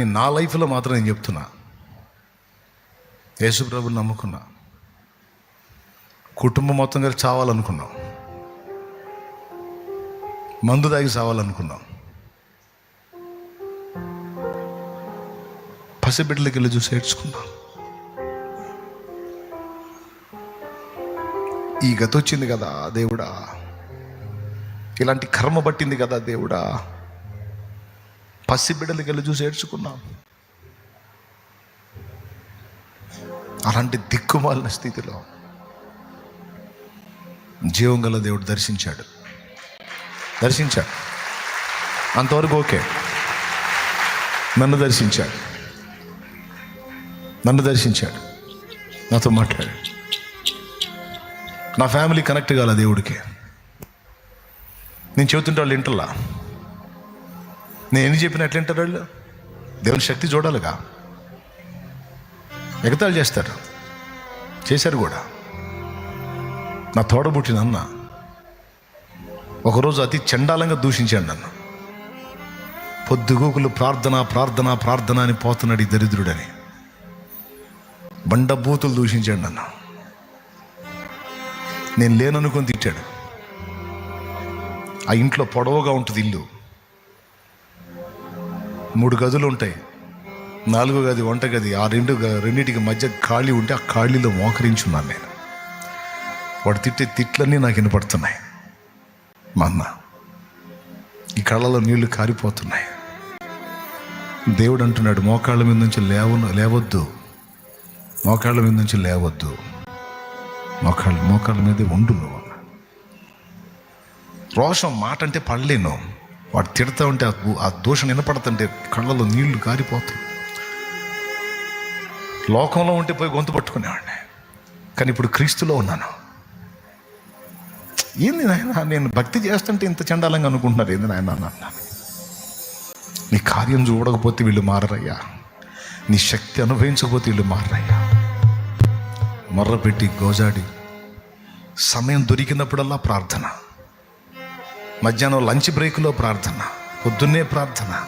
నేను నా లైఫ్లో మాత్రం నేను చెప్తున్నా. యేసుప్రభు నమ్ముకున్నా. కుటుంబం మొత్తం కలిసి చావాలనుకున్నాం. మందు తాగి చావాలనుకున్నాం. పసిబిడ్డలకి వెళ్ళి చూసి ఏడ్చుకున్నాం. ఈ గత వచ్చింది కదా దేవుడా. ఇలాంటి కర్మ పట్టింది కదా దేవుడా. పసిబిడ్డలకి వెళ్ళి చూసి ఏడ్చుకున్నాం అలాంటి దిక్కుమాలిన స్థితిలో జీవం గల దేవుడు దర్శించాడు. దర్శించాడు. అంతవరకు ఓకే. నన్ను దర్శించాడు. నన్ను దర్శించాడు. నాతో మాట్లాడాడు నా ఫ్యామిలీ కనెక్ట్ కాల దేవుడికి. నేను చెబుతుంటే వాళ్ళు ఇంటర్లా నేను చెప్పిన ఎట్లంటారు వాళ్ళు? దేవుని శక్తి చూడాలిగా. ఎగతాళి చేస్తారు. చేశారు కూడా. నా తోడబుట్టిన అన్న ఒకరోజు అతి చండాలంగా దూషించాడు నన్ను. పొద్దుగోకులు ప్రార్థన ప్రార్థన ప్రార్థన అని పోతున్నాడు ఈ దరిద్రుడని. బండబూతులు దూషించాడు నన్ను. నేను లేననుకొని తిట్టాడు. ఆ ఇంట్లో పొడవుగా ఉంటుంది ఇల్లు. మూడు గదులు ఉంటాయి. నాలుగో గది వంట గది ఆ రెండు రెండింటికి మధ్య ఖాళీ ఉంటే ఆ ఖాళీలో మోకరించున్నాను నేను. వాడు తిట్టే తిట్లన్నీ నాకు వినపడుతున్నాయి. మా అన్న ఈ కళ్ళలో నీళ్ళు కారిపోతున్నాయి. దేవుడు అంటున్నాడు మోకాళ్ళ మీద నుంచి లేవను లేవద్దు. మోకాళ్ళ మీద నుంచి లేవద్దు. మోకాళ్ళ మోకాళ్ళ మీదే ఉండు నువ్వు అన్న. రోషం మాట అంటే పడలేను. వాడు తిడతా ఉంటే ఆ దోషం వినపడుతుంటే కళ్ళలో నీళ్ళు కారిపోతాయి లోకంలో ఉంటే పోయి గొంతు పట్టుకునేవాడిని. కానీ ఇప్పుడు క్రీస్తులో ఉన్నాను. ఏంది నాయన నేను భక్తి చేస్తుంటే ఇంత చండాలంగా అనుకుంటున్నారు? ఏంది నాయన అన్నాను నీ కార్యం చూడకపోతే వీళ్ళు మారరయ్యా. నీ శక్తి అనుభవించకపోతే వీళ్ళు మారరయ్యా. మొర్రపెట్టి గోజాడి సమయం దొరికినప్పుడల్లా ప్రార్థన. మధ్యాహ్నం లంచ్ బ్రేక్లో ప్రార్థన పొద్దున్నే ప్రార్థన.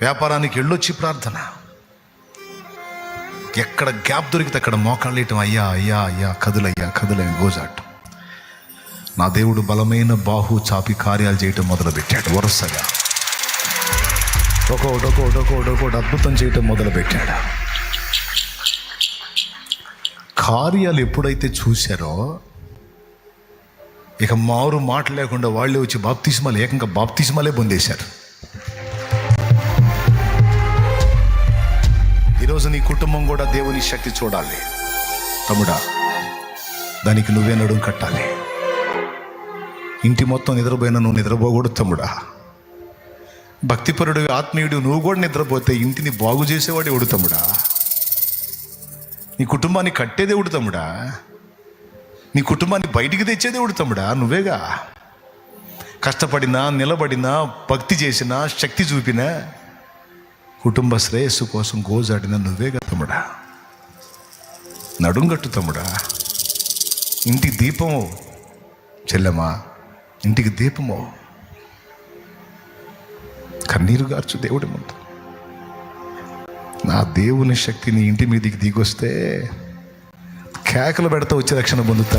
వ్యాపారానికి వెళ్ళొచ్చి ప్రార్థన. ఎక్కడ గ్యాప్ దొరికితే అక్కడ మోకాళ్ళేయటం అయ్యా అయ్యా అయ్యా కదులయ్యా కదులయ్యా గోజాటం. నా దేవుడు బలమైన బాహు చాపి కార్యాలు చేయటం మొదలుపెట్టాడు వరుసగా. ఒక్కోటి ఒక్కోటి ఒక్కోటి ఒక్కోటి అద్భుతం చేయటం మొదలుపెట్టాడు. కార్యాలు ఎప్పుడైతే చూశారో ఇక మారు మాట లేకుండా వాళ్ళే వచ్చి బాప్తిస్మాలు ఏకంగా బాప్తిస్మాలే పొందేశారు. ఈరోజు నీ కుటుంబం కూడా దేవుని శక్తి చూడాలి. తమ్ముడా దానికి నువ్వే నడుం కట్టాలి. ఇంటి మొత్తం నిద్రపోయినా నువ్వు నిద్రపోకూడదు తమ్ముడా. భక్తిపరుడు ఆత్మీయుడు నువ్వు కూడా నిద్రపోతే ఇంటిని బాగు చేసేవాడు ఎవడు తమ్ముడా? నీ కుటుంబాన్ని కట్టేదే ఉడతముడా నీ కుటుంబాన్ని బయటికి తెచ్చేదేవుడు తమ్ముడా నువ్వేగా? కష్టపడినా నిలబడినా భక్తి చేసినా శక్తి చూపినా కుటుంబ శ్రేయస్సు కోసం గోజాడిన నువ్వేగా తమ్ముడా? నడుంగట్టు తమ్ముడా. ఇంటి దీపము చెల్లెమా ఇంటికి దీపము. కన్నీరు గార్చు దేవుడి ముందు. నా దేవుని శక్తి నీ ఇంటి మీదకి దిగొస్తే కేకలు పెడతా వచ్చి రక్షణ పొందుతారు